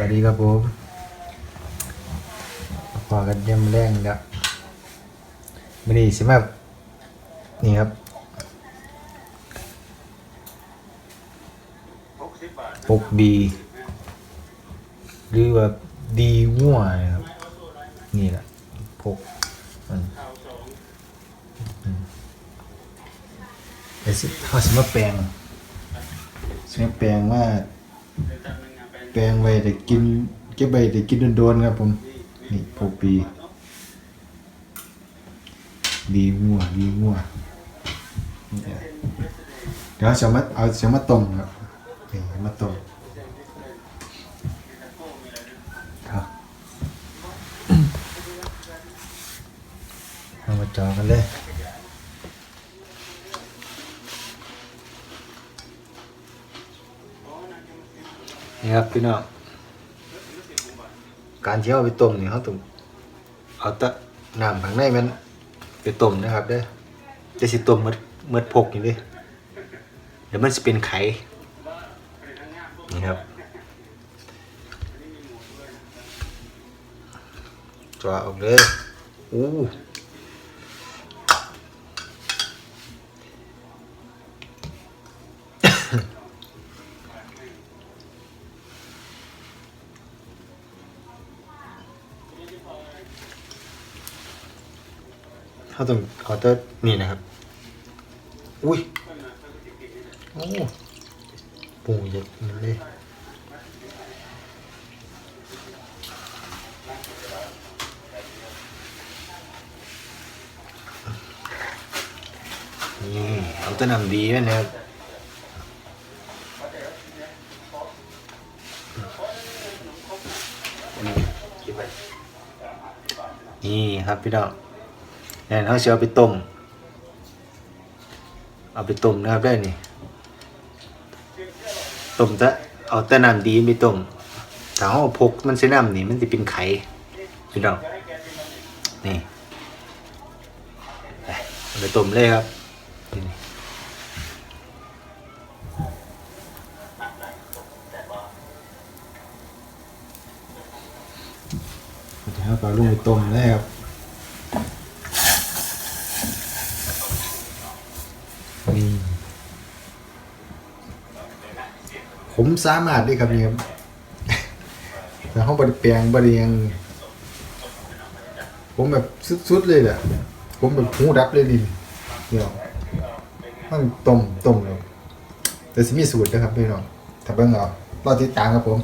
วัสดีครับผมพอกันเยี่ยมแรงแล้ววันนี้สิมานี่ครับปกดีหรือว่าดีวัวนะครับ นี่แหละพกมันอืมเดี๋ยวสิเขาสิมาแปลงสิมาแปลงว่า แปลงไว้แต่กินเก็บไว้แต่กินโดนๆครับผม นี่พกปี ดีงัวดีงัวเดี๋ยวจะมาเอาจะมาต้มครับนี่มาต้มครับเอามาจอกันเลย นี่ครับพี่น้องการที่เอาไปต้มนี่เขาต้องเอาแตะน้ำข้างในมันไปต้มนะครับเด้อจะสิต้มเมดเมดพกอยู่เด้เดี๋ยวมันจะเป็นไข่นี่ครับจวออกเลยอู้ เขาต้องเอาแตะนี่นะครับ อุ้ยโอ้ปูเยอะมันเลยนี่เอาแตะนำดีนะครับนี่ครับพี่น้อ งนี่เขาจะเอาไปต้ม เอาไปต้มนะครับได้นี่ต้มแต่เอาแต่น้ำดีไปต้มถ้าเขาเอาพกมันใช้น้ำนี่มันจะเป็นไข่พี่น้องนี่ไปเอาต้มเลยครับนี่เดี๋ยวเราลงไปต้มเลยครับ ผมสามารถได้ครับนี่ครับแต่ห้องบริเปลียงบริยังผมแบบสุดๆเลยแหละผมแบบหูดับเลยดิเดี๋ยวต้องต้มต้มเลยแต่สิมีสูตรนะครับพี่น้องถ้าเบิ่งเอารอติดตามครับผม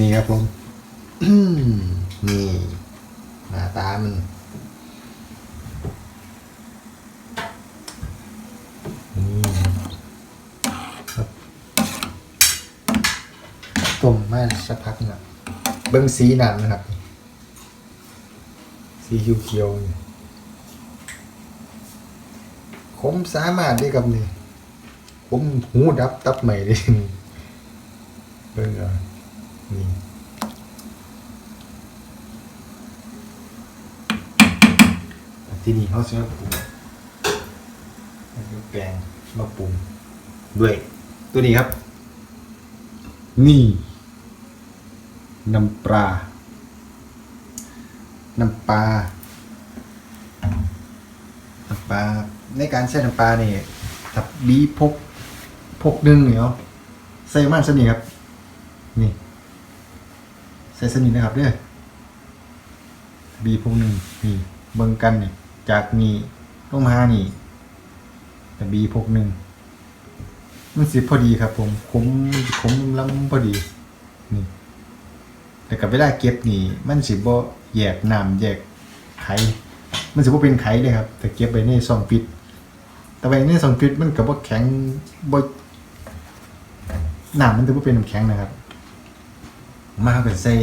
นี่ครับผม นี่ หน้าตามันนี่ครับต้มมาสักพักหนึงอะเบิ้งสีน้ำนะครับ สีเขียวๆผมสามารถได้กับนี่ผมหูดับตับใหม่เลยเบิ้งเอานี่ ที่นี่เขาจะมาปรุงแกงมาปรุงด้วย ตัวนี้ครับ นี่น้ำปลา น้ำปลา น้ำปลา ในการใช้น้ำปลาเนี่ยถ้าบีพก พกหนึ่งเนี่ยเนาะใส่มันสนิทครับ นี่ ใส่สนิทนะครับเด้อบีพกหนึ่งนี่ เบิ่งกันเนี่ย จากนี่ลงมานี่แต่บีพกหนึ่งมันสิพอดีครับ ผมขมขมลำพอดีนี่แต่กับเวลาเก็บนี่ มันสิบ่แยกน้ำแยกไข่มันสิบ่เป็นไข่เลยครับ แต่เก็บไว้ในซองปิด แต่ไว้ในซองปิดมันก็บ่แข็งบ่น้ำมันจะบ่เป็นน้ำแข็งนะครับ มาเป็นใส่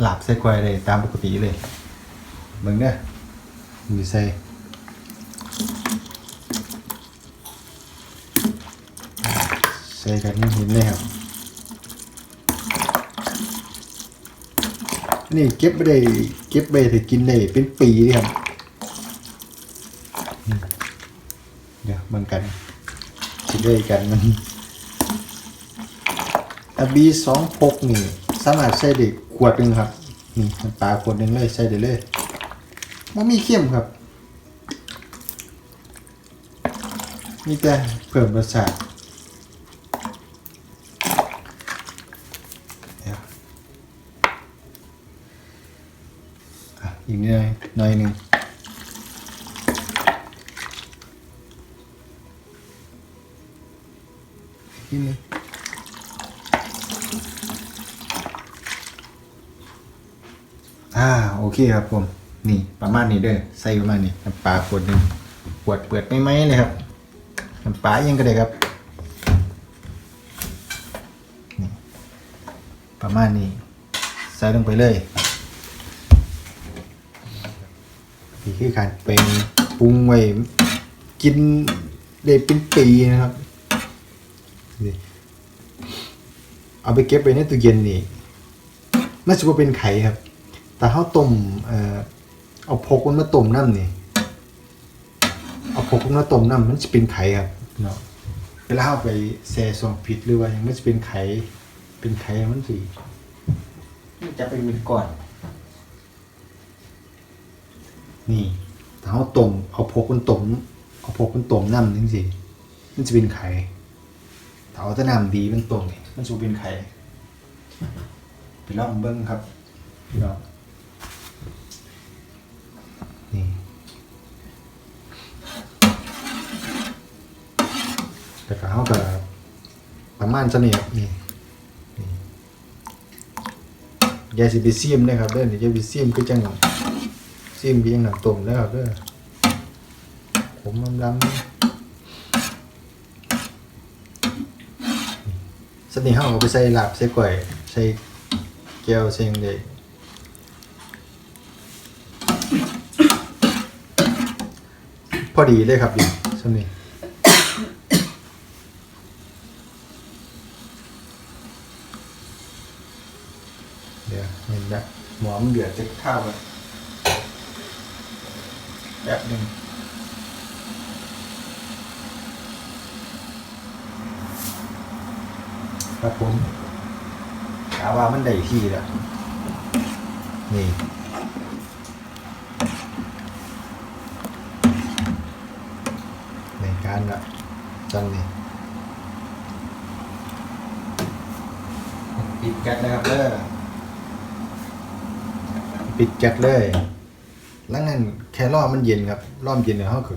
หลาบใส่กล้วยเลยตามปกติเลยเบิ่งเด้อ มีใส่ใส่กันเห็นเลยครับ นี่เก็บไม่ได้เก็บไปถึงกินได้เป็นปีเลยครับ เดี๋ยวมันกันคิดด้วยกันมันอบีสองพกนี่สามารถใส่ได้ขวดหนึ่งครับ นี่ปลาขวดหนึ่งเลยใส่ได้เลย มันมีเข้มครับ มีแต่เพิ่มรสชาติอะอีกนิดหน่อยหนึ่งอีกนิดนึงอ่า โอเคครับผม นี่ประมาณนี้เด้อใส่ประมาณนี้น้ำปลาขวดหนึ่งขวดเปิดไม่ไหมเลยครับน้ำปลายังก็ได้ครับนี่ประมาณนี้ ใส่ลงไปเลยนี่คือการเป็นปรุงไว้กินได้เป็นปีนะครับนี่เอาไปเก็บไว้ในตู้เย็นนี่ไม่ใช่ว่าเป็นไข่ครับ แต่เขาต้มเอ่อ เอาพกมันมาต้มน้ำนี่ เอาพกมันมาต้มน้ำมันจะเป็นไข่ครับเนาะเวลาเอาไปแช่ซองผิดหรือว่าหยังมันจะเป็นไข่เป็นไข่มันสิมันจะเป็นเป็นก้อน นี่ถ้าเอาต้มเอาพกมันต้มเอาพกมันต้มน้ำจริงๆมันจะเป็นไข่ถ้าเอาแต่น้ำดีมันต้มนี่มันจะเป็นไข่ไปลองเบิ้งครับพี่น้อง แต่ก็เขาก็ประมาณจะเนี่ยนี่นี่ยาสิบิซีมนะครับเด้อนี่ยาบิซีมคือจังซีมเบียงหนังต้มนะครับเด้อผมลำลำสนิทเขาเอาไปใส่ลาบใส่ก๋วยใส่แก้วใส่ยังได้พอดีเลยครับดิสนิท เดี๋ยวเห็น แบบหมอมเดือดจะข้าวเลยแบบหนึ่งครับผมกาว่ามันได้ที่แล้วนี่ในการละจังนี่ปิดแก๊สนะครับเด้อ ปิดแก๊สเลยแล้วนั่นแค่รอบมันเย็นครับรอบเย็นเนี่ยเขาก็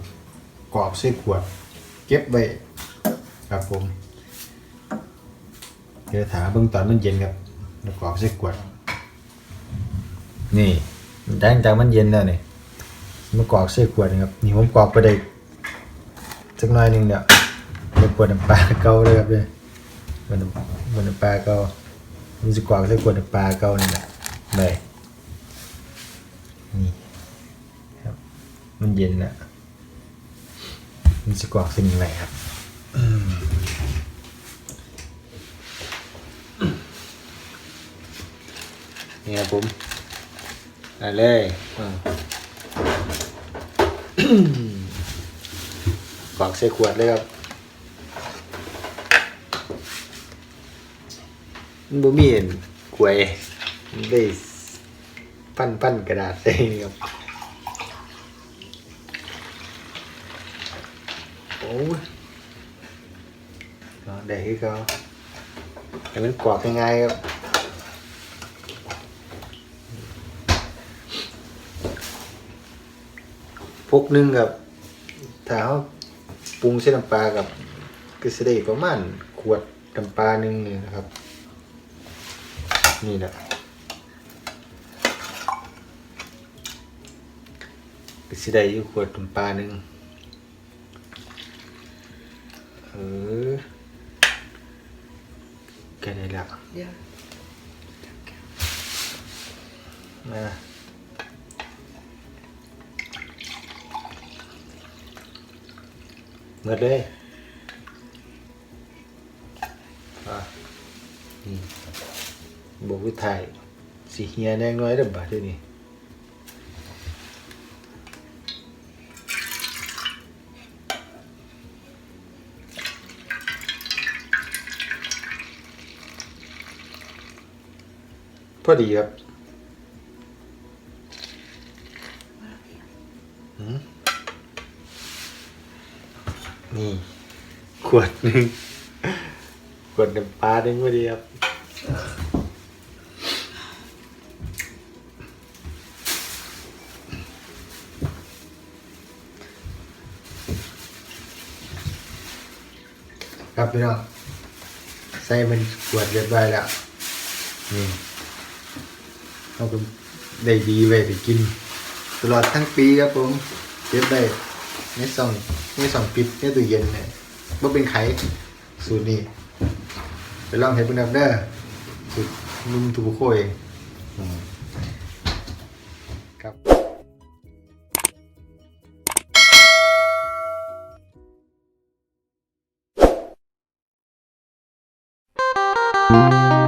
กรอบใส่ขวด เก็บไว้ครับผมเดี๋ยวถาเบื้องตอนมันเย็นครับแล้วกรอบใส่ขวด นี่หลังจากมันเย็นแล้วนี่มันกรอกใส่ขวดนะครับนี่ผมกรอกไปได้สักหน่อยหนึงเนี่ยเป็นขวดน้ำปลาเก่าเลยครับเนี่ยขวดน้ำขวดน้ำปลาเก่ามันจะกรอกใส่ขวดน้ำปลาเก่านี่แหละเลย มันเย็นแล้วมันจะกรอกสิ่งไหนครับอืมนี่ครับผมได้เลยอืมกรอกใส่ขวดเลยครับมันบ่มีเห็นกล้วยมันได้ปั้นปั้นกระดาษได้นี่ครับ โอ้ยก็ได้คือเขาแต่มันกรอบยังไงค รับพวกหนึงกับถ้าเขาปรุงเส้นน้ำปลากับก็จะได้ประมาณขวดน้ำปลาหนึ่งนี่นะครับ นี่แหละก็สิได้อยู่ขวดน้ำปลาหนึ่ง เออแค่นี้แหละเดี๋ยวมาหมดเลยอะนี่บอกวิธี สิเฮียแน่น้อยเด้อบาดเดี๋ยวนี้ พอดีครับนี่ ขวดหนึ่งขวดน้ำปลาหนึ่งพอดีครับครับพี่น้องใส่เป็นขวดเรียบร้อยแล้วนี่ เราก็ได้ดีไว้ไปกิน ตลอดทั้งปีครับผมเก็บได้ในซองในซองปิดในตู้เย็นเนี่ยว่าเป็นไข่สูตรนี้ไปลองเห็นเพิ่นครับเด้อสูตรนุ่มทูบุโคเองครับ Thank